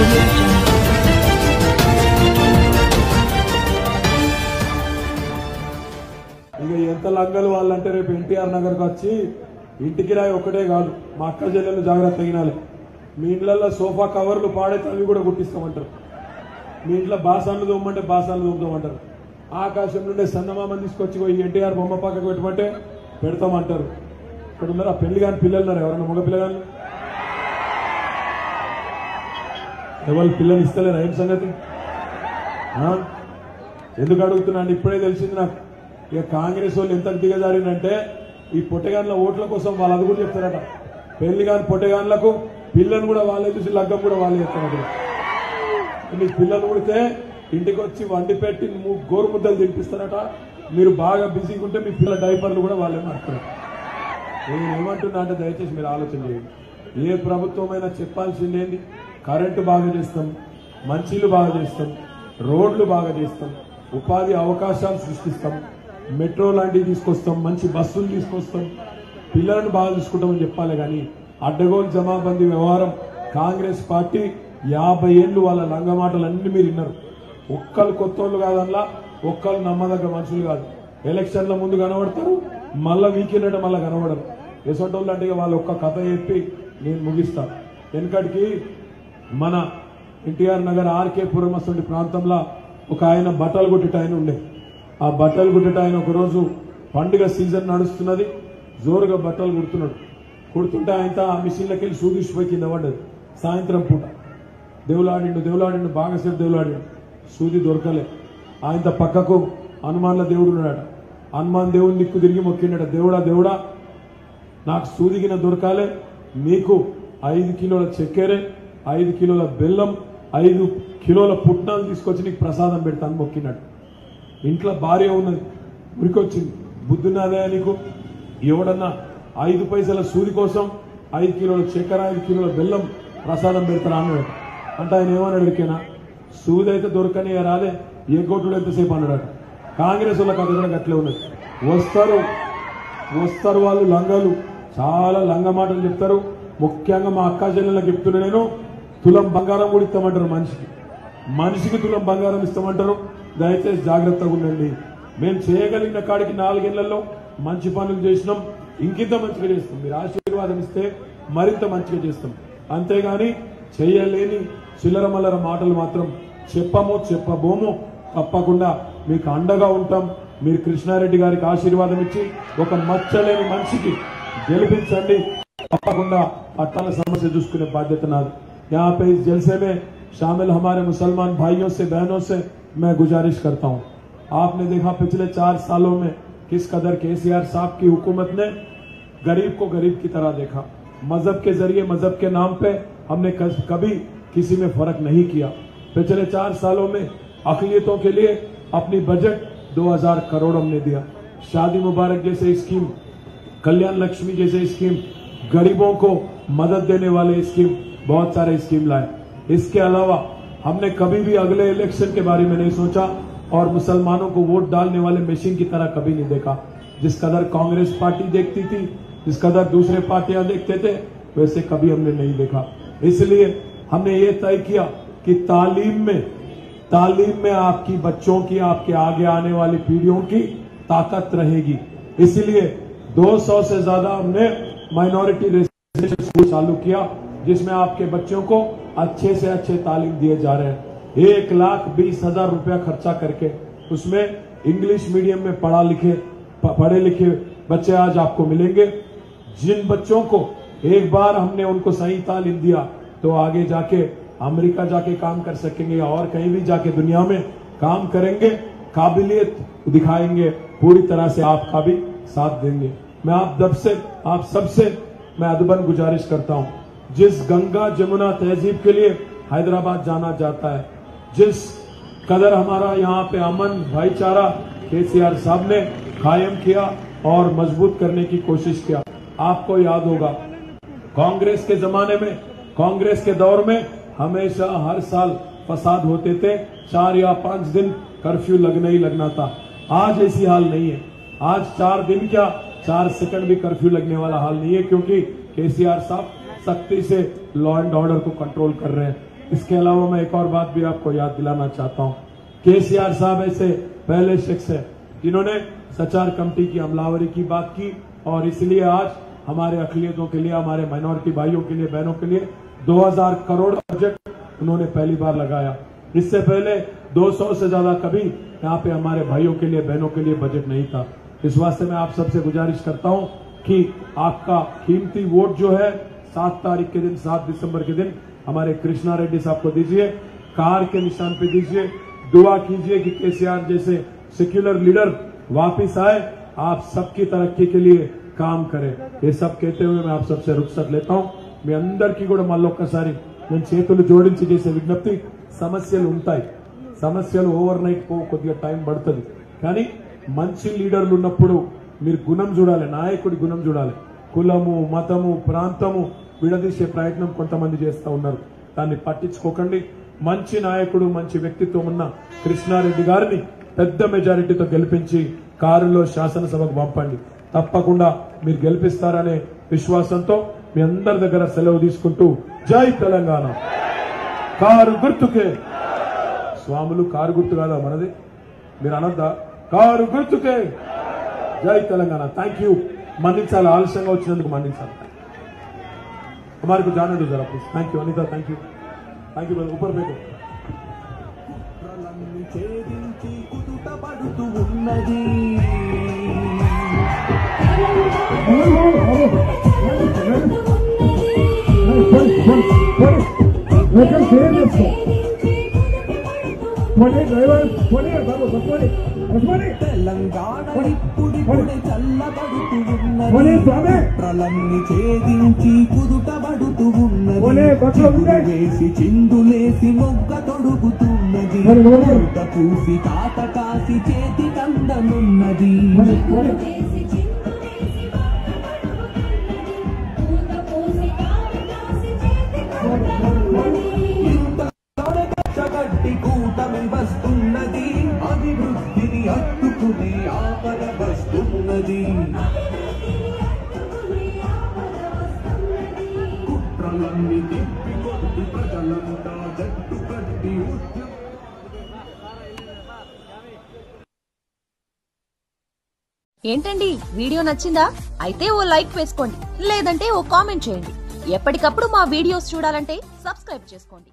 ఇక ఎంత లంగలు వాళ్ళంటే రేపు ఎన్టీఆర్ నగర్కి వచ్చి ఇంటికి రాయి ఒక్కటే కాదు మా అక్క చెల్లెలు జాగ్రత్త తగినాలి మీ ఇండ్లలో సోఫా కవర్లు పాడైతే అవి కూడా కుట్టిస్తామంటారు. మీ ఇంట్లో బాసాన్లు తోమంటే బాసాన్లు తోముతామంటారు. ఆకాశం నుండే సన్నమామని తీసుకొచ్చి పోయి ఎన్టీఆర్ బొమ్మ పక్కకు పెట్టమంటే పెడతామంటారు. ఇక్కడ ఉన్నారా పెళ్ళి కాని పిల్లలు ఉన్నారు ఎవరన్నా? మగ పిల్లగాని ఎవరు పిల్లలు ఇస్తలేరా? ఏం సంగతి? ఎందుకు అడుగుతున్నాను ఇప్పుడే తెలిసింది నాకు. ఇక కాంగ్రెస్ వాళ్ళు ఎంత దిగజారిందంటే ఈ పొట్టగాన్ల ఓట్ల కోసం వాళ్ళు అది కూడా చెప్తారట. పెళ్ళి కాని పొట్టగాన్లకు పిల్లలు కూడా వాళ్ళే చూసి లగ్గం కూడా వాళ్ళే చెప్తారట మీకు పిల్లలు పుడితే ఇంటికి వచ్చి వండి పెట్టి గోరు ముద్దలు తినిపిస్తారట. మీరు బాగా బిజీగా ఉంటే మీ పిల్లల డైపర్లు కూడా వాళ్ళే మారుతారు. నేను ఏమంటున్నా అంటే దయచేసి మీరు ఆలోచన చేయండి. ఏ ప్రభుత్వమైనా చెప్పాల్సిందేంది కరెంటు బాగా చేస్తాం మంచిలు బాగా చేస్తాం రోడ్లు బాగా చేస్తాం ఉపాధి అవకాశాలు సృష్టిస్తాం మెట్రో లాంటివి తీసుకొస్తాం మంచి బస్సులు తీసుకొస్తాం పిల్లలను బాగా చూసుకుంటామని చెప్పాలి కానీ అడ్డగోలు జమాబందీ వ్యవహారం కాంగ్రెస్ పార్టీ యాభై ఏళ్ళు వాళ్ళ లంగమాటలన్నీ మీరు విన్నారు. ఒక్కరు కొత్త వాళ్ళు కాదల్లా ఒక్కరు నమ్మదగ్గ మనుషులు కాదు. ఎలక్షన్ల ముందు కనబడతారు మళ్ళా వీకెండ్ మళ్ళీ కనబడరు. ఎసొంటోళ్ళు అంటే వాళ్ళు ఒక్క కథ చెప్పి నేను ముగిస్తాను వెనకటికి మన ఎన్టీఆర్ నగర్ ఆర్కే పురం ప్రాంతంలో ఒక ఆయన బట్టలు కొట్టేట ఆయన ఉండే. ఆ బట్టలు కుట్టేట ఆయన ఒకరోజు పండుగ సీజన్ నడుస్తున్నది. జోరుగా బట్టలు కుడుతున్నాడు. కుడుతుంటే ఆయన ఆ మిషన్లకి వెళ్ళి సూదిసిపోయి కింద పడ్డది. సాయంత్రం పూట. దేవులాడిండు దేవులాడిండు బాగాసేపు దేవులాడిండు. సూది దొరకలే. ఆయన పక్కకు హనుమాన్ల దేవుడు ఉన్నాడట. హనుమాన్ దేవుని దిక్కు తిరిగి మొక్కిండట. దేవుడా దేవుడా నాకు సూదిగిన దొరకాలే. మీకు ఐదు కిలోల చక్కెరే ఐదు కిలోల బెల్లం ఐదు కిలోల పుట్నాలు తీసుకొచ్చి నీకు ప్రసాదం పెడతాను మొక్కినట్టు ఇంట్లో భార్య ఉన్నది ఉరికొచ్చింది. బుద్ధున్నదే నీకు? ఎవడన్నా ఐదు పైసల సూది కోసం ఐదు కిలోల చక్కెర ఐదు కిలోల బెల్లం ప్రసాదం పెడతారా అన్నాడు. అంటే ఆయన ఏమన్నాడు ఎడికేనా సూది అయితే దొరకని రాలే ఏ కొట్టుడు ఎంతసేపు అన్నాడు కాంగ్రెస్ వాళ్ళకి అది కూడా అట్లే ఉన్నది. వస్తారు వస్తారు వాళ్ళు లంగాలు. చాలా లంగ మాటలు చెప్తారు. ముఖ్యంగా మా అక్క చెల్లెళ్ళకి చెప్తున్నా నేను తులం బంగారం కూడా ఇస్తామంటారు మనిషికి. మనిషికి తులం బంగారం ఇస్తామంటారు. దయచేసి జాగ్రత్తగా ఉండండి. మేము చేయగలిగిన కాడికి నాలుగేళ్ళలో మంచి పనులు చేసినాం. ఇంకింత మంచిగా చేస్తాం. మీరు ఆశీర్వాదం ఇస్తే మరింత మంచిగా చేస్తాం. అంతేగాని చేయలేని చిల్లర మల్లర మాటలు మాత్రం చెప్పము చెప్పబోము. తప్పకుండా మీకు అండగా ఉంటాం. మీరు కృష్ణారెడ్డి గారికి ఆశీర్వాదం ఇచ్చి ఒక మచ్చలేని మనిషికి గెలిపించండి. తప్పకుండా పట్టాల సమస్య చూసుకునే బాధ్యత నాది. यहाँ पे इस जलसे में शामिल हमारे मुसलमान भाइयों से, बहनों से मैं गुजारिश करता हूँ। आपने देखा पिछले चार सालों में किस कदर केसीआर साहब की हुकूमत ने गरीब को गरीब की तरह देखा। मज़हब के ज़रिए, मज़हब के नाम पे हमने कभी किसी में फ़र्क नहीं किया। पिछले चार सालों में अकलियतों के लिए अपनी बजट 2000 करोड़ हमने दिया। शादी मुबारक जैसे स्कीम, कल्याण लक्ष्मी जैसे स्कीम, गरीबों को मदद देने वाले स्कीम बहुत सारे स्कीम लाए। इसके अलावा हमने कभी भी अगले इलेक्शन के बारे में नहीं सोचा और मुसलमानों को वोट डालने वाले मशीन की तरह कभी नहीं देखा। जिस कदर कांग्रेस पार्टी देखती थी, जिस कदर दूसरे पार्टियाँ देखते थे, वैसे कभी हमने नहीं देखा। इसलिए हमने ये तय किया कि तालीम में तालीम में आपकी बच्चों की, आपके आगे आने वाली पीढ़ियों की ताकत रहेगी। इसलिए 200 से ज़्यादा हमने माइनॉरिटी रेसिडेंशियल स्कूल चालू किया। जिसमें आपके बच्चों को अच्छे से अच्छे तालीम दिए जा रहे हैं। एक लाख बीस हज़ार रुपया खर्चा करके उसमें इंग्लिश मीडियम में पढ़ा लिखे पढ़े लिखे बच्चे आज आपको मिलेंगे। जिन बच्चों को एक बार हमने उनको सही तालीम दिया तो आगे जाके अमेरिका जाके काम कर सकेंगे और कहीं भी जाके दुनिया में काम करेंगे, काबिलियत दिखाएँगे, पूरी तरह से आपका भी साथ देंगे। मैं आप दब से, आप सबसे मैं अदबन गुजारिश करता हूँ। जिस गंगा जमुना तहजीब के लिए हैदराबाद जाना जाता है, जिस कदर हमारा यहाँ पे अमन भाईचारा केसीआर साहब ने कायम किया और मज़बूत करने की कोशिश किया। आपको याद होगा, कांग्रेस के जमाने में, कांग्रेस के दौर में हमेशा हर साल फसाद होते थे, चार या पाँच दिन कर्फ्यू लगना ही लगना था। आज ऐसी हाल नहीं है। आज चार दिन क्या, चार सेकंड भी कर्फ्यू लगने वाला हाल नहीं है, क्योंकि केसीआर साहब सख्ती से लॉ एंड ऑर्डर को कंट्रोल कर रहे हैं। इसके अलावा मैं एक और बात भी आपको याद दिलाना चाहता हूँ। केसीआर साहब ऐसे पहले शख्स है, जिन्होंने सचार कमेटी की अमलावरी की बात की, और इसलिए आज हमारे अकलियतों के लिए, हमारे माइनॉरिटी भाइयों के लिए, बहनों के लिए 2000 करोड़ बजट उन्होंने पहली बार लगाया। इससे पहले 200 से ज़्यादा कभी यहाँ पे हमारे भाइयों के लिए, बहनों के लिए बजट नहीं था। इस वास्ते मैं आप सबसे गुजारिश करता हूँ कि आपका कीमती वोट जो है सात तारीख के दिन सात दिसंबर के दिन हमारे कृष्णा रेड्डी साहब को दीजिए कार के निशान पे दीजिए दुआ कीजिए कि केसीआर जैसे सेक्युलर लीडर वापिस आए आप सबकी तरक्की के लिए काम करें ये सब कहते हुए मैं आप सबसे रुखसत लेता हूं మీ అందరికీ కూడా మళ్ళొక్కసారి నేను చేతులు జోడించి చేసే విజ్ఞప్తి సమస్యలు ఉంటాయి సమస్యలు ఓవర్ నైట్ పో కొద్దిగా టైం పడుతుంది కానీ మంచి లీడర్లు ఉన్నప్పుడు మీరు గుణం చూడాలి నాయకుడి గుణం చూడాలి కులము మతము ప్రాంతము విడదీసే ప్రయత్నం కొంతమంది చేస్తూ ఉన్నారు. దాన్ని పట్టించుకోకండి. మంచి నాయకుడు మంచి వ్యక్తిత్వం ఉన్న కృష్ణారెడ్డి గారిని పెద్ద మెజారిటీతో గెలిపించి కారులో శాసనసభకు పంపండి. తప్పకుండా మీరు గెలిపిస్తారనే విశ్వాసంతో మీ అందరి దగ్గర సెలవు తీసుకుంటూ జై తెలంగాణ. కారు గుర్తుకే. స్వాములు కారు గుర్తు కాదా మనది? మీరు అనద్దా? కారు గుర్తుకే. జై తెలంగాణ. థ్యాంక్ యూ మన్నించాలి ఆలస్యంగా వచ్చినందుకు మన్నించాలి కుమార్కు జాయిన్ అండి జరా please thank you Anitha thank you thank you brother ఉపర్ మీకు ఛేదించి కుదుట Money, driver, money, babu, money, money. Telangana ఇప్పుడిప్పుడే చల్లబడుతూ ఉన్నది. కుట్రలన్నీ ఛేదించి కుదుటబడుతూ ఉన్నది వేసి చిందులేసి మొగ్గ తొడుగుతున్నది. పూసి కాత కాసి చేతి కందనున్నది. కూటమి వస్తున్నది. అభివృద్ధిని అట్టుకునే ఆపద వస్తున్నది. కుట్రలన్నీ తిప్పి కొట్టి ప్రజలంతా జట్టు కట్టి ఉద్యమం ఏంటండి? వీడియో నచ్చిందా? అయితే ఓ లైక్ వేసుకోండి. లేదంటే ఓ కామెంట్ చేయండి. ఎప్పటికప్పుడు మా వీడియోస్ చూడాలంటే సబ్స్క్రైబ్ చేసుకోండి.